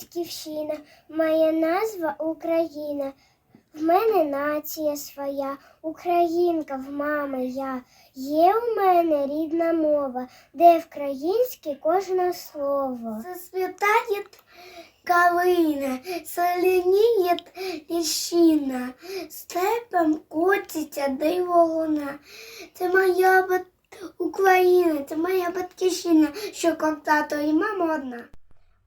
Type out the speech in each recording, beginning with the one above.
батьківщина, моя назва Україна. В мене нація своя, українка в мами я. Є у мене рідна мова, де вкраїнське кожне слово. Зацвітає калина, соленіє ліщина, степом котиться диво луна. Це моя. Україна, це моя батьківщина, що тато і мама одна.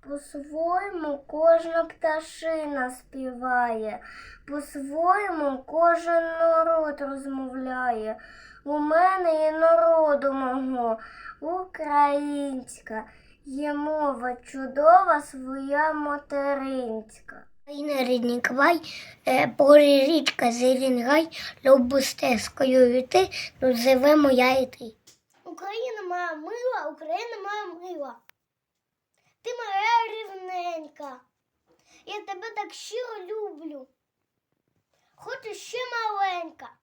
По-своєму кожна пташина співає, по-своєму кожен народ розмовляє. У мене є народу мого, українська, є мова чудова своя материнська. Країна рідний край, е, порі річка любу стежкою йти, тут живе моя і ти. Україна моя мила, Україна моя мила. Ти моя рівненька. Я тебе так щиро люблю. Хоч ще маленька.